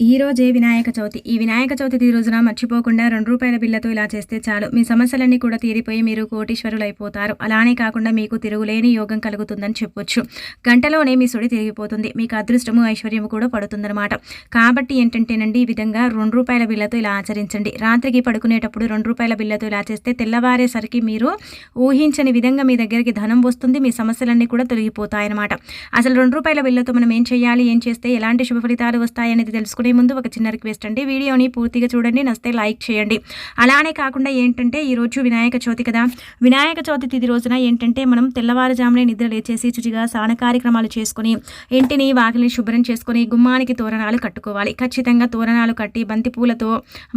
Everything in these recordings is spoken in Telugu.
ఈ రోజే వినాయక చవితి. ఈ వినాయక చవితి రోజున మర్చిపోకుండా రెండు రూపాయల బిల్లతో ఇలా చేస్తే చాలు. మీ సమస్యలన్నీ కూడా తీరిపోయి మీరు కోటీశ్వరులు అయిపోతారు అలానే కాకుండా మీకు తిరుగులేని యోగం కలుగుతుందని చెప్పొచ్చు. గంటలోనే మీ సుడి తిరిగిపోతుంది. మీకు అదృష్టము ఐశ్వర్యము కూడా పడుతుందన్నమాట. కాబట్టి ఏంటంటేనండి ఈ విధంగా రెండు రూపాయల బిల్లతో ఇలా ఆచరించండి. రాత్రికి పడుకునేటప్పుడు రెండు రూపాయల బిల్లతో ఇలా చేస్తే తెల్లవారేసరికి మీరు ఊహించని విధంగా మీ దగ్గరికి ధనం వస్తుంది. మీ సమస్యలన్నీ కూడా తొలగిపోతాయన్నమాట. అసలు రెండు రూపాయల బిల్లతో మనం ఏం చేయాలి? ఏం చేస్తే ఎలాంటి శుభ ఫలితాలు వస్తాయనేది తెలుసుకుని తెలుసుకునే ముందు ఒక చిన్న రిక్వెస్ట్ అండి. వీడియోని పూర్తిగా చూడండి నస్తే లైక్ చేయండి. అలానే కాకుండా ఏంటంటే ఈరోజు వినాయక చవితి కదా. వినాయక చవితి తిది రోజున ఏంటంటే మనం తెల్లవారుజామునే నిద్ర లేచేసి చుచిగా స్నాన కార్యక్రమాలు చేసుకుని ఇంటిని వాకిలిని శుభ్రం చేసుకుని గుమ్మానికి తోరణాలు కట్టుకోవాలి. ఖచ్చితంగా తోరణాలు కట్టి బంతి పూలతో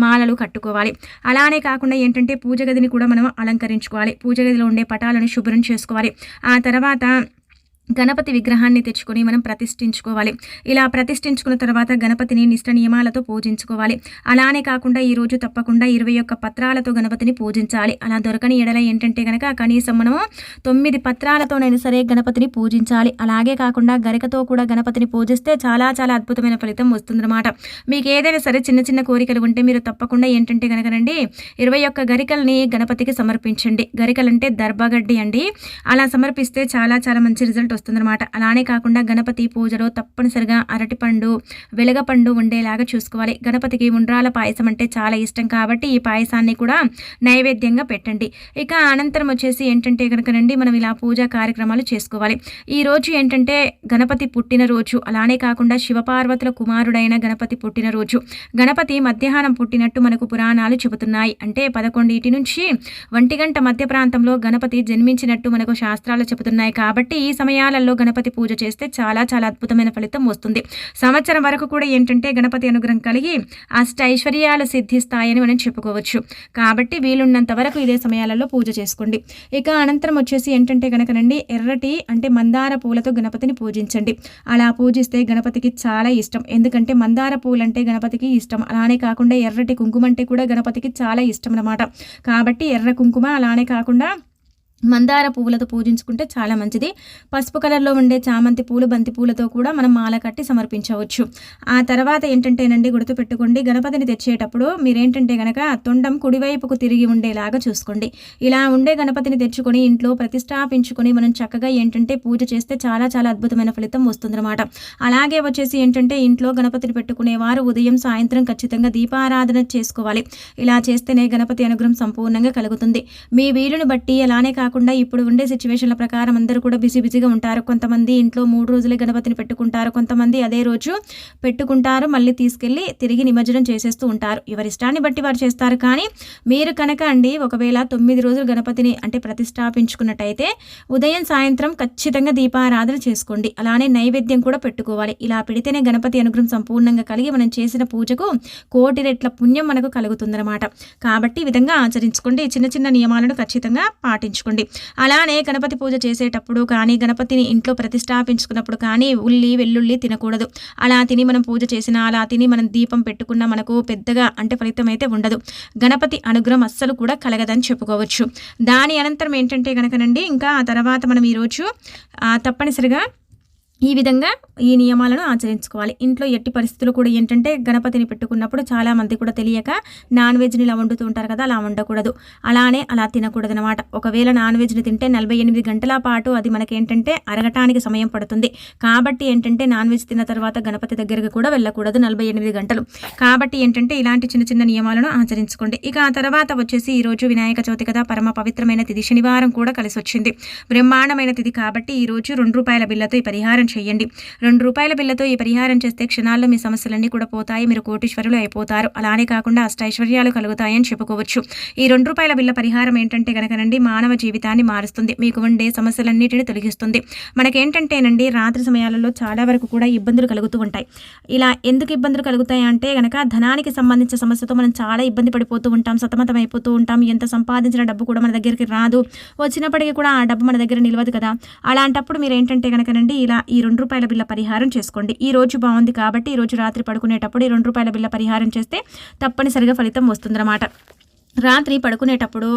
మాలలు కట్టుకోవాలి. అలానే కాకుండా ఏంటంటే పూజ గదిని కూడా మనం అలంకరించుకోవాలి. పూజ గదిలో ఉండే పటాలను శుభ్రం చేసుకోవాలి. ఆ తర్వాత గణపతి విగ్రహాన్ని తెచ్చుకొని మనం ప్రతిష్ఠించుకోవాలి. ఇలా ప్రతిష్ఠించుకున్న తర్వాత గణపతిని నిష్ట నియమాలతో పూజించుకోవాలి. అలానే కాకుండా ఈరోజు తప్పకుండా ఇరవై ఒక్క పత్రాలతో గణపతిని పూజించాలి. అలా దొరకని ఎడల ఏంటంటే కనుక కనీసం మనము తొమ్మిది పత్రాలతోనైనా సరే గణపతిని పూజించాలి. అలాగే కాకుండా గరికతో కూడా గణపతిని పూజిస్తే చాలా చాలా అద్భుతమైన ఫలితం వస్తుందన్నమాట. మీకు ఏదైనా సరే చిన్న చిన్న కోరికలు ఉంటే మీరు తప్పకుండా ఏంటంటే కనుకనండి ఇరవై ఒక్క గరికల్ని గణపతికి సమర్పించండి. గరికలంటే దర్భగడ్డి అండి. అలా సమర్పిస్తే చాలా చాలా మంచి రిజల్ట్ వస్తుందన్నమాట. అలానే కాకుండా గణపతి పూజలో తప్పనిసరిగా అరటిపండు వెలగపండు ఉండేలాగా చూసుకోవాలి. గణపతికి ఉండ్రాల పాయసం అంటే చాలా ఇష్టం కాబట్టి ఈ పాయసాన్ని కూడా నైవేద్యంగా పెట్టండి. ఇక అనంతరం వచ్చేసి ఏంటంటే కనుకనండి మనం ఇలా పూజా కార్యక్రమాలు చేసుకోవాలి. ఈ రోజు ఏంటంటే గణపతి పుట్టినరోజు. అలానే కాకుండా శివపార్వతుల కుమారుడైన గణపతి పుట్టినరోజు. గణపతి మధ్యాహ్నం పుట్టినట్టు మనకు పురాణాలు చెబుతున్నాయి. అంటే పదకొండింటి నుంచి ఒంటి గంట మధ్య ప్రాంతంలో గణపతి జన్మించినట్టు మనకు శాస్త్రాలు చెబుతున్నాయి. కాబట్టి ఈ సమయాలు సమయాలలో గణపతి పూజ చేస్తే చాలా చాలా అద్భుతమైన ఫలితం వస్తుంది. సంవత్సరం వరకు కూడా ఏంటంటే గణపతి అనుగ్రహం కలిగి అష్ట ఐశ్వర్యాలు సిద్ధిస్తాయని మనం చెప్పుకోవచ్చు. కాబట్టి వీలున్నంత వరకు ఇదే సమయాలలో పూజ చేసుకోండి. ఇక అనంతరం వచ్చేసి ఏంటంటే గనకనండి ఎర్రటి అంటే మందార పూలతో గణపతిని పూజించండి. అలా పూజిస్తే గణపతికి చాలా ఇష్టం. ఎందుకంటే మందార పూలంటే గణపతికి ఇష్టం. అలానే కాకుండా ఎర్రటి కుంకుమ అంటే కూడా గణపతికి చాలా ఇష్టం అనమాట కాబట్టి ఎర్ర కుంకుమ అలానే కాకుండా మందార పువ్వులతో పూజించుకుంటే చాలా మంచిది. పసుపు కలర్లో ఉండే చామంతి పూలు బంతి పూలతో కూడా మనం మాల కట్టి సమర్పించవచ్చు. ఆ తర్వాత ఏంటంటేనండి గుర్తుపెట్టుకోండి గణపతిని తెచ్చేటప్పుడు మీరేంటంటే గనక తొండం కుడివైపుకు తిరిగి ఉండేలాగా చూసుకోండి. ఇలా ఉండే గణపతిని తెచ్చుకొని ఇంట్లో ప్రతిష్టాపించుకొని మనం చక్కగా ఏంటంటే పూజ చేస్తే చాలా చాలా అద్భుతమైన ఫలితం వస్తుందన్నమాట. అలాగే వచ్చేసి ఏంటంటే ఇంట్లో గణపతిని పెట్టుకునేవారు ఉదయం సాయంత్రం ఖచ్చితంగా దీపారాధన చేసుకోవాలి. ఇలా చేస్తేనే గణపతి అనుగ్రహం సంపూర్ణంగా కలుగుతుంది. మీ వీలుని బట్టి అలానే కాకుండా కాకుండా ఇప్పుడు ఉండే సిచ్యువేషన్ల ప్రకారం అందరూ కూడా బిజీ బిజీగా ఉంటారు. కొంతమంది ఇంట్లో మూడు రోజులే గణపతిని పెట్టుకుంటారు. కొంతమంది అదే రోజు పెట్టుకుంటారు. మళ్ళీ తీసుకెళ్ళి తిరిగి నిమజ్జనం చేసేస్తూ ఉంటారు. ఎవరిష్టాన్ని బట్టి వారు చేస్తారు. కానీ మీరు కనుక అండి ఒకవేళ తొమ్మిది రోజులు గణపతిని అంటే ప్రతిష్టాపించుకున్నట్టయితే ఉదయం సాయంత్రం ఖచ్చితంగా దీపారాధన చేసుకోండి. అలానే నైవేద్యం కూడా పెట్టుకోవాలి. ఇలా పెడితేనే గణపతి అనుగ్రహం సంపూర్ణంగా కలిగి మనం చేసిన పూజకు కోటి రెట్ల పుణ్యం మనకు కలుగుతుందన్నమాట. కాబట్టి ఈ విధంగా ఆచరించుకోండి. చిన్న చిన్న నియమాలను ఖచ్చితంగా పాటించుకోండి. చేసుకోండి అలానే గణపతి పూజ చేసేటప్పుడు కానీ గణపతిని ఇంట్లో ప్రతిష్టాపించుకున్నప్పుడు కానీ ఉల్లి వెల్లుల్లి తినకూడదు. అలా తిని మనం పూజ చేసినా అలా తిని మనం దీపం పెట్టుకున్నా మనకు పెద్దగా అంటే ఫలితం అయితే ఉండదు. గణపతి అనుగ్రహం అస్సలు కూడా కలగదని చెప్పుకోవచ్చు. దాని అనంతరం ఏంటంటే కనుకనండి ఇంకా ఆ తర్వాత మనం ఈరోజు తప్పనిసరిగా ఈ విధంగా ఈ నియమాలను ఆచరించుకోవాలి. ఇంట్లో ఎట్టి పరిస్థితులు కూడా ఏంటంటే గణపతిని పెట్టుకున్నప్పుడు చాలామంది కూడా తెలియక నాన్ వెజ్ని ఇలా వండుతూ ఉంటారు కదా అలా వండకూడదు. అలానే అలా తినకూడదు అనమాట ఒకవేళ నాన్ వెజ్ని తింటే నలభై ఎనిమిది గంటల పాటు అది మనకేంటంటే అరగటానికి సమయం పడుతుంది. కాబట్టి ఏంటంటే నాన్ వెజ్ తిన్న తర్వాత గణపతి దగ్గరికి కూడా వెళ్ళకూడదు నలభై ఎనిమిది గంటలు. కాబట్టి ఏంటంటే ఇలాంటి చిన్న చిన్న నియమాలను ఆచరించుకోండి. ఇక ఆ తర్వాత వచ్చేసి ఈరోజు వినాయక చవితి కదా పరమ పవిత్రమైన తిథి శనివారం కూడా కలిసి వచ్చింది బ్రహ్మాండమైన తిథి కాబట్టి ఈరోజు రెండు రూపాయల బిల్లతో ఈ పరిహారం చేయండి. రెండు రూపాయల బిల్లతో ఈ పరిహారం చేస్తే క్షణాల్లో మీ సమస్యలన్నీ కూడా పోతాయి మీరు కోటీశ్వరులు అయిపోతారు. అలానే కాకుండా అష్టైశ్వర్యాలు కలుగుతాయని చెప్పుకోవచ్చు. ఈ రెండు రూపాయల బిల్ల పరిహారం ఏంటంటే కనుకనండి మానవ జీవితాన్ని మారుస్తుంది. మీకు ఉండే సమస్యలన్నిటిని తొలగిస్తుంది. మనకేంటంటేనండి రాత్రి సమయాలలో చాలా వరకు కూడా ఇబ్బందులు కలుగుతూ ఉంటాయి. ఇలా ఎందుకు ఇబ్బందులు కలుగుతాయి అంటే కనుక ధనానికి సంబంధించిన సమస్యతో మనం చాలా ఇబ్బంది పడిపోతూ ఉంటాం సతమతం అయిపోతూ ఉంటాం. ఎంత సంపాదించిన డబ్బు కూడా మన దగ్గరికి రాదు. వచ్చినప్పటికీ కూడా ఆ డబ్బు మన దగ్గర నిలవదు కదా. అలాంటప్పుడు మీరు ఏంటంటే కనుకనండి ఇలా ఈ ఈ రెండు రూపాయల బిల్ల పరిహారం చేసుకోండి. ఈ రోజు బాగుంది కాబట్టి ఈ రోజు రాత్రి పడుకునేటప్పుడు ఈ రెండు రూపాయల బిల్ల పరిహారం చేస్తే తప్పనిసరిగా ఫలితం వస్తుందన్నమాట. రాత్రి పడుకునేటప్పుడు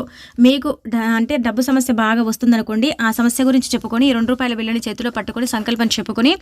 మీకు అంటే డబ్బు సమస్య బాగా వస్తుందనుకోండి ఆ సమస్య గురించి చెప్పుకొని రెండు రూపాయల బిల్లుని చేతిలో పట్టుకొని సంకల్పం చెప్పుకొని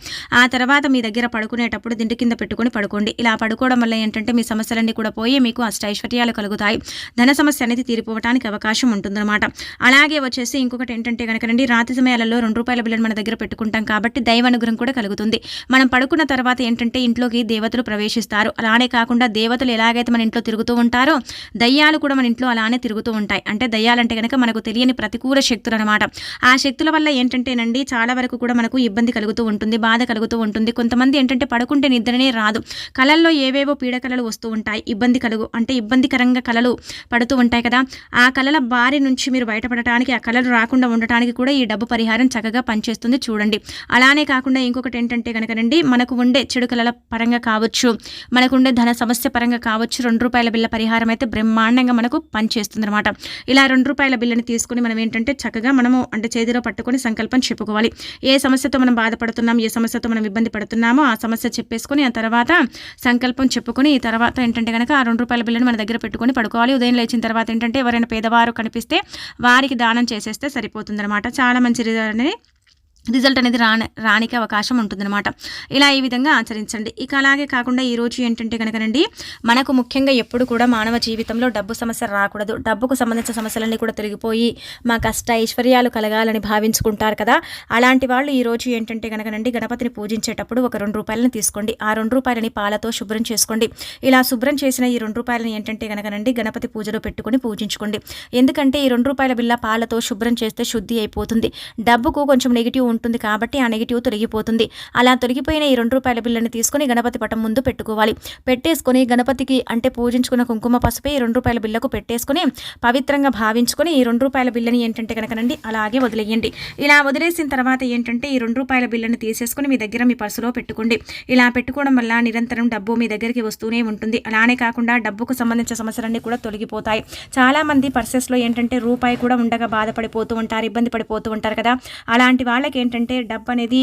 ఆ తర్వాత మీ దగ్గర పడుకునేటప్పుడు దిండు కింద పెట్టుకొని పడుకోండి. ఇలా పడుకోవడం వల్ల ఏంటంటే మీ సమస్యలన్నీ కూడా పోయి మీకు అష్టైశ్వర్యాలు కలుగుతాయి. ధన సమస్య అనేది తీరిపోవడానికి అవకాశం ఉంటుందన్నమాట. అలాగే వచ్చేసి ఇంకొకటి ఏంటంటే కనుకనండి రాత్రి సమయాలలో రెండు రూపాయల బిల్లుని మన దగ్గర పెట్టుకుంటాం కాబట్టి దైవ అనుగ్రహం కూడా కలుగుతుంది. మనం పడుకున్న తర్వాత ఏంటంటే ఇంట్లోకి దేవతలు ప్రవేశిస్తారు. అలానే కాకుండా దేవతలు ఎలాగైతే మన ఇంట్లో తిరుగుతూ ఉంటారో దయ్యాలు కూడా మన ఇంట్లో అలానే తిరుగుతూ ఉంటాయి. అంటే దయ్యాలంటే కనుక మనకు తెలియని ప్రతికూల శక్తులు అనమాట ఆ శక్తుల వల్ల ఏంటంటేనండి చాలా వరకు కూడా మనకు ఇబ్బంది కలుగుతూ ఉంటుంది బాధ కలుగుతూ ఉంటుంది. కొంతమంది ఏంటంటే పడుకుంటే నిద్రనే రాదు. కళల్లో ఏవేవో పీడకలలు వస్తూ ఉంటాయి. ఇబ్బంది కలుగు అంటే ఇబ్బందికరంగా కళలు పడుతూ ఉంటాయి కదా. ఆ కళల బారి నుంచి మీరు బయటపడటానికి ఆ కళలు రాకుండా ఉండటానికి కూడా ఈ డబ్బు పరిహారం చక్కగా పనిచేస్తుంది చూడండి. అలానే కాకుండా ఇంకొకటి ఏంటంటే కనుకనండి మనకు ఉండే చెడు కళల పరంగా కావచ్చు మనకు ఉండే ధన సమస్య పరంగా కావచ్చు రెండు రూపాయల బిల్ల పరిహారం అయితే బ్రహ్మాండంగా మనకు మనకు అనమాట ఇలా రెండు రూపాయల బిల్లుని తీసుకుని మనం ఏంటంటే చక్కగా మనము అంటే చేతిలో పట్టుకొని సంకల్పం చెప్పుకోవాలి. ఏ సమస్యతో మనం బాధపడుతున్నాం ఏ సమస్యతో మనం ఇబ్బంది పడుతున్నామో ఆ సమస్య చెప్పేసుకొని ఆ తర్వాత సంకల్పం చెప్పుకొని ఈ తర్వాత ఏంటంటే కనుక ఆ రెండు రూపాయల బిల్లుని మన దగ్గర పెట్టుకొని పడుకోవాలి. ఉదయం లేచిన తర్వాత ఏంటంటే ఎవరైనా పేదవారు కనిపిస్తే వారికి దానం చేసేస్తే సరిపోతుందన్నమాట. చాలా మంచి రిజల్ట్ అనేది రిజల్ట్ అనేది రాని రానికి అవకాశం ఉంటుందన్నమాట. ఇలా ఈ విధంగా ఆచరించండి. ఇక అలాగే కాకుండా ఈ రోజు ఏంటంటే కనుకనండి మనకు ముఖ్యంగా ఎప్పుడు కూడా మానవ జీవితంలో డబ్బు సమస్య రాకూడదు. డబ్బుకు సంబంధించిన సమస్యలన్నీ కూడా తొలగిపోయి మా కష్ట ఐశ్వర్యాలు కలగాలని భావించుకుంటారు కదా. అలాంటి వాళ్ళు ఈరోజు ఏంటంటే కనుకనండి గణపతిని పూజించేటప్పుడు ఒక రెండు రూపాయలని తీసుకోండి. ఆ రెండు రూపాయలని పాలతో శుభ్రం చేసుకోండి. ఇలా శుభ్రం చేసిన ఈ రెండు రూపాయలని ఏంటంటే కనుకనండి గణపతి పూజలో పెట్టుకొని పూజించుకోండి. ఎందుకంటే ఈ రెండు రూపాయల బిల్ల పాలతో శుభ్రం చేస్తే శుద్ధి అయిపోతుంది. డబ్బుకు కొంచెం నెగిటివ్ ఉంటుంది కాబట్టి ఆ నెగిటివ్ తొలగిపోతుంది. అలా తొలగిపోయిన ఈ రెండు రూపాయల బిల్లని తీసుకొని గణపతి పటం ముందు పెట్టుకోవాలి. పెట్టేసుకొని గణపతికి అంటే పూజించుకున్న కుంకుమ పసుపు ఈ రెండు రూపాయల బిల్లకు పెట్టేసుకొని పవిత్రంగా భావించుకొని ఈ రెండు రూపాయల బిల్లని ఏంటంటే కనుకనండి అలాగే వదిలేయండి. ఇలా వదిలేసిన తర్వాత ఏంటంటే ఈ రెండు రూపాయల బిల్లని తీసేసుకుని మీ దగ్గర మీ పర్సులో పెట్టుకోండి. ఇలా పెట్టుకోవడం వల్ల నిరంతరం డబ్బు మీ దగ్గరికి వస్తూనే ఉంటుంది. అలానే కాకుండా డబ్బుకు సంబంధించిన సమస్యలన్నీ కూడా తొలగిపోతాయి. చాలామంది పర్సెస్లో ఏంటంటే రూపాయి కూడా ఉండగా బాధపడిపోతూ ఉంటారు ఇబ్బంది పడిపోతూ ఉంటారు కదా. అలాంటి వాళ్ళకి ఏంటంటే డబ్బు అనేది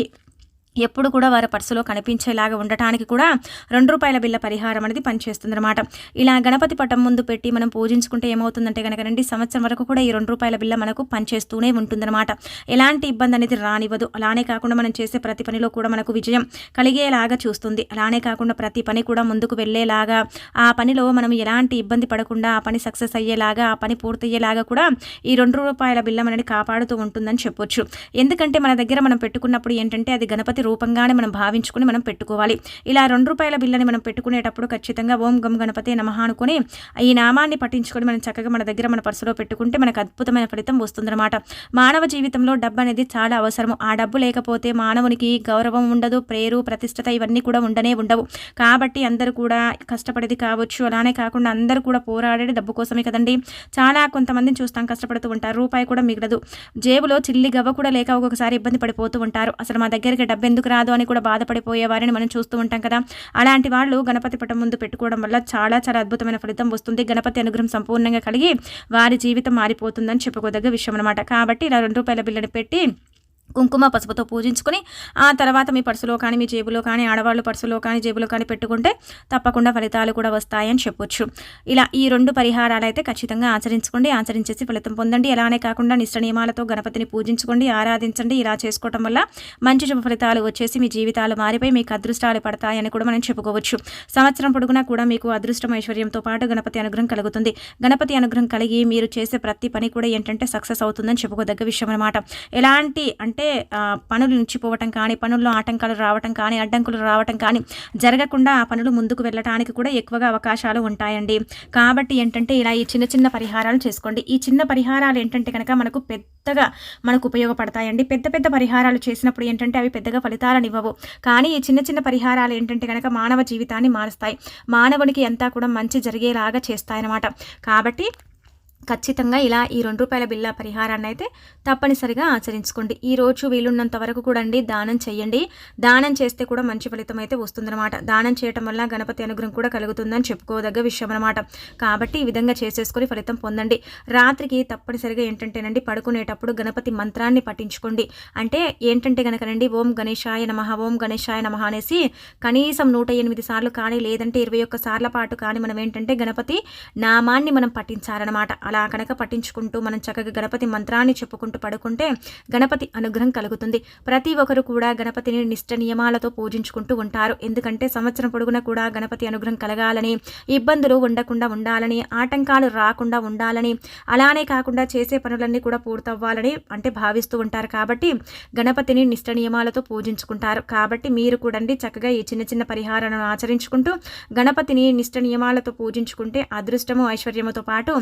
ఎప్పుడు కూడా వారి పర్సులో కనిపించేలాగా ఉండటానికి కూడా రెండు రూపాయల బిల్ల పరిహారం అనేది పనిచేస్తుందన్నమాట. ఇలా గణపతి పటం ముందు పెట్టి మనం పూజించుకుంటే ఏమవుతుందంటే కనుక రెండు సంవత్సరం వరకు కూడా ఈ రెండు రూపాయల బిల్ల మనకు పనిచేస్తూనే ఉంటుందన్నమాట. ఎలాంటి ఇబ్బంది అనేది రానివ్వదు. అలానే కాకుండా మనం చేసే ప్రతి పనిలో కూడా మనకు విజయం కలిగేలాగా చూస్తుంది. అలానే కాకుండా ప్రతి పని కూడా ముందుకు వెళ్ళేలాగా ఆ పనిలో మనం ఎలాంటి ఇబ్బంది పడకుండా ఆ పని సక్సెస్ అయ్యేలాగా ఆ పని పూర్తయ్యేలాగా కూడా ఈ రెండు రూపాయల బిల్ల మనని కాపాడుతూ ఉంటుందని చెప్పొచ్చు. ఎందుకంటే మన దగ్గర మనం పెట్టుకున్నప్పుడు ఏంటంటే అది గణపతి రూపంగానే మనం భావించుకుని మనం పెట్టుకోవాలి. ఇలా రెండు రూపాయల బిల్లని మనం పెట్టుకునేటప్పుడు ఖచ్చితంగా ఓం గం గణపతి నమహ అనుకుని ఈ నామాన్ని పఠించుకొని మనం చక్కగా మన దగ్గర మన పర్సులో పెట్టుకుంటే మనకు అద్భుతమైన ఫలితం వస్తుందన్నమాట. మానవ జీవితంలో డబ్బు అనేది చాలా అవసరము. ఆ డబ్బు లేకపోతే మానవునికి గౌరవం ఉండదు ప్రేరు ప్రతిష్టత ఇవన్నీ కూడా ఉండనే ఉండవు. కాబట్టి అందరూ కూడా కష్టపడేది కావచ్చు. అలానే కాకుండా అందరూ కూడా పోరాడేది డబ్బు కోసమే కదండి. చాలా కొంతమందిని చూస్తాం కష్టపడుతూ ఉంటారు. రూపాయి కూడా మిగలదు. జేబులో చిల్లి గవ్వ కూడా లేక ఒక్కొక్కసారి ఇబ్బంది పడిపోతూ ఉంటారు. అసలు మా దగ్గరికి డబ్బు ఎందుకు రాదు అని కూడా బాధపడిపోయే వారిని మనం చూస్తూ ఉంటాం కదా. అలాంటి వాళ్ళు గణపతి పటం ముందు పెట్టుకోవడం వల్ల చాలా చాలా అద్భుతమైన ఫలితం వస్తుంది. గణపతి అనుగ్రహం సంపూర్ణంగా కలిగి వారి జీవితం మారిపోతుందని చెప్పుకోదగ్గ విషయం అనమాట కాబట్టి ఇలా రెండు రూపాయల బిల్లని పెట్టి కుంకుమ పసుపుతో పూజించుకొని ఆ తర్వాత మీ పర్సులో కానీ మీ జేబులో కానీ ఆడవాళ్ళు పర్సులో కానీ జేబులో కానీ పెట్టుకుంటే తప్పకుండా ఫలితాలు కూడా వస్తాయని చెప్పొచ్చు. ఇలా ఈ రెండు పరిహారాలు అయితే ఖచ్చితంగా ఆచరించుకోండి ఆచరించేసి ఫలితం పొందండి. అలానే కాకుండా నిష్ట నియమాలతో గణపతిని పూజించుకోండి ఆరాధించండి. ఇలా చేసుకోవటం వల్ల మంచి శుభ ఫలితాలు వచ్చేసి మీ జీవితాలు మారిపోయి మీకు అదృష్టాలు పడతాయని కూడా మనం చెప్పుకోవచ్చు. సంవత్సరం పొడుగునా కూడా మీకు అదృష్టం ఐశ్వర్యంతో పాటు గణపతి అనుగ్రహం కలుగుతుంది. గణపతి అనుగ్రహం కలిగి మీరు చేసే ప్రతి పని కూడా ఏంటంటే సక్సెస్ అవుతుందని చెప్పుకోదగ్గ విషయం అనమాట ఎలాంటి అంటే అంటే పనులు నిలిచిపోవటం కానీ పనుల్లో ఆటంకాలు రావటం కానీ అడ్డంకులు రావటం కానీ జరగకుండా ఆ పనులు ముందుకు వెళ్ళటానికి కూడా ఎక్కువగా అవకాశాలు ఉంటాయండి. కాబట్టి ఏంటంటే ఇలా ఈ చిన్న చిన్న పరిహారాలు చేసుకోండి. ఈ చిన్న పరిహారాలు ఏంటంటే కనుక మనకు పెద్దగా మనకు ఉపయోగపడతాయండి. పెద్ద పెద్ద పరిహారాలు చేసినప్పుడు ఏంటంటే అవి పెద్దగా ఫలితాలను ఇవ్వవు. కానీ ఈ చిన్న చిన్న పరిహారాలు ఏంటంటే కనుక మానవ జీవితాన్ని మారుస్తాయి. మానవునికి అంతా కూడా మంచి జరిగేలాగా చేస్తాయన్నమాట. కాబట్టి ఖచ్చితంగా ఇలా ఈ రెండు రూపాయల బిల్ల పరిహారాన్ని అయితే తప్పనిసరిగా ఆచరించుకోండి. ఈ రోజు వీలున్నంత వరకు కూడా అండి దానం చేయండి దానం చేస్తే కూడా మంచి ఫలితం అయితే వస్తుందన్నమాట. దానం చేయటం వల్ల గణపతి అనుగ్రహం కూడా కలుగుతుందని చెప్పుకోదగ్గ విషయం అనమాట కాబట్టి ఈ విధంగా చేసేసుకొని ఫలితం పొందండి. రాత్రికి తప్పనిసరిగా ఏంటంటేనండి పడుకునేటప్పుడు గణపతి మంత్రాన్ని పఠించుకోండి. అంటే ఏంటంటే కనుకనండి ఓం గణేశాయ నమ ఓం గణేశాయ నమ అనేసి కనీసం నూట ఎనిమిది సార్లు కానీ లేదంటే ఇరవై ఒక్క సార్ల పాటు కానీ మనం ఏంటంటే గణపతి నామాన్ని మనం పఠించాలన్నమాట. అలా అలా కనుక పట్టించుకుంటూ మనం చక్కగా గణపతి మంత్రాన్ని చెప్పుకుంటూ పడుకుంటే గణపతి అనుగ్రహం కలుగుతుంది. ప్రతి ఒక్కరు కూడా గణపతిని నిష్ట నియమాలతో పూజించుకుంటూ ఉంటారు. ఎందుకంటే సంవత్సరం పొడుగున కూడా గణపతి అనుగ్రహం కలగాలని ఇబ్బందులు ఉండకుండా ఉండాలని ఆటంకాలు రాకుండా ఉండాలని అలానే కాకుండా చేసే పనులన్నీ కూడా పూర్తవ్వాలని అంటే భావిస్తూ ఉంటారు. కాబట్టి గణపతిని నిష్ట నియమాలతో పూజించుకుంటారు. కాబట్టి మీరు కూడా చక్కగా ఈ చిన్న చిన్న పరిహారాలను ఆచరించుకుంటూ గణపతిని నిష్ట నియమాలతో పూజించుకుంటే అదృష్టము ఐశ్వర్యముతో పాటు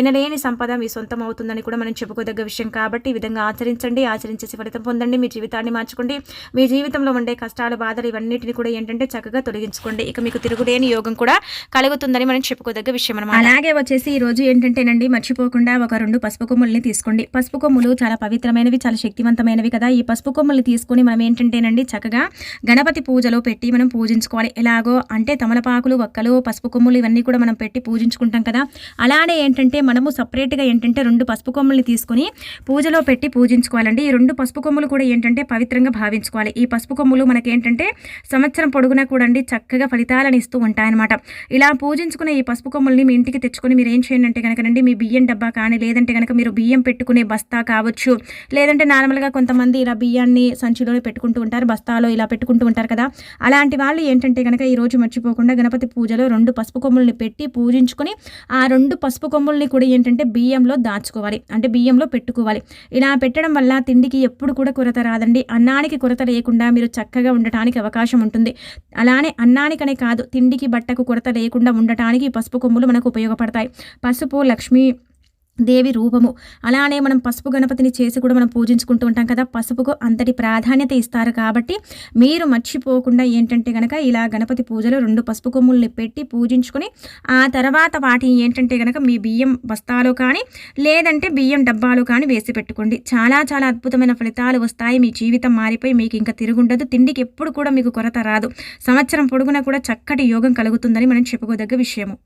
ఎనలే లేని సంపద మీ సొంతం అవుతుందని కూడా మనం చెప్పుకోదగ్గ విషయం కాబట్టి ఈ విధంగా ఆచరించండి ఆచరించేసి ఫలితం పొందండి మీ జీవితాన్ని మార్చుకోండి. మీ జీవితంలో ఉండే కష్టాలు బాధలు ఇవన్నిటిని కూడా ఏంటంటే చక్కగా తొలగించుకోండి. ఇక మీకు తిరుగులేని యోగం కూడా కలుగుతుందని మనం చెప్పుకోదగ్గ విషయం అనమాట అలాగే వచ్చేసి ఈ రోజు ఏంటంటేనండి మర్చిపోకుండా ఒక రెండు పసుపు కొమ్ముల్ని తీసుకోండి. పసుపు కొమ్ములు చాలా పవిత్రమైనవి చాలా శక్తివంతమైనవి కదా. ఈ పసుపు కొమ్ముల్ని తీసుకొని మనం ఏంటంటేనండి చక్కగా గణపతి పూజలో పెట్టి మనం పూజించుకోవాలి. ఎలాగో అంటే తమలపాకులు ఒక్కలు పసుపు కొమ్ములు ఇవన్నీ కూడా మనం పెట్టి పూజించుకుంటాం కదా. అలానే ఏంటంటే మనము సపరేట్గా ఏంటంటే రెండు పసుపు కొమ్ముల్ని తీసుకొని పూజలో పెట్టి పూజించుకోవాలండి. ఈ రెండు పసుపు కొమ్ములు కూడా ఏంటంటే పవిత్రంగా భావించుకోవాలి. ఈ పసుపు కొమ్ములు మనకి ఏంటంటే సంవత్సరం పొడుగునా కూడా చక్కగా ఫలితాలను ఇస్తూ ఉంటాయన్నమాట. ఇలా పూజించుకునే ఈ పసుపు కొమ్ముల్ని మీ ఇంటికి తెచ్చుకొని మీరు ఏం చేయండి అంటే కనుకనండి మీ బియ్యం డబ్బా కానీ లేదంటే కనుక మీరు బియ్యం పెట్టుకునే బస్తా కావచ్చు. లేదంటే నార్మల్గా కొంతమంది ఇలా బియ్యాన్ని సంచిలోనే పెట్టుకుంటూ ఉంటారు బస్తాలో ఇలా పెట్టుకుంటూ ఉంటారు కదా. అలాంటి వాళ్ళు ఏంటంటే కనుక ఈ రోజు మర్చిపోకుండా గణపతి పూజలో రెండు పసుపు కొమ్ముల్ని పెట్టి పూజించుకొని ఆ రెండు పసుపు కొమ్ముల్ని కూడా ఏంటంటే బియ్యంలో దాచుకోవాలి. అంటే బియ్యంలో పెట్టుకోవాలి. ఇలా పెట్టడం వల్ల తిండికి ఎప్పుడు కూడా కొరత రాదండి. అన్నానికి కొరత లేకుండా మీరు చక్కగా ఉండటానికి అవకాశం ఉంటుంది. అలానే అన్నానికనే కాదు తిండికి బట్టకు కొరత లేకుండా ఉండటానికి పసుపు కొమ్ములు మనకు ఉపయోగపడతాయి. పసుపు లక్ష్మి దేవి రూపము. అలానే మనం పసుపు గణపతిని చేసి కూడా మనం పూజించుకుంటూ ఉంటాం కదా పసుపుకు అంతటి ప్రాధాన్యత ఇస్తారు కాబట్టి మీరు మర్చిపోకుండా ఏంటంటే కనుక ఇలా గణపతి పూజలో రెండు పసుపు కొమ్ముల్ని పెట్టి పూజించుకొని ఆ తర్వాత వాటిని ఏంటంటే కనుక మీ బియ్యం బస్తాలో కానీ లేదంటే బియ్యం డబ్బాలో కానీ వేసి పెట్టుకోండి. చాలా చాలా అద్భుతమైన ఫలితాలు వస్తాయి. మీ జీవితం మారిపోయి మీకు ఇంకా తిరుగుండదు. తిండికి ఎప్పుడు కూడా మీకు కొరత రాదు. సంవత్సరం పొడుగున కూడా చక్కటి యోగం కలుగుతుందని మనం చెప్పుకోదగ్గ విషయము.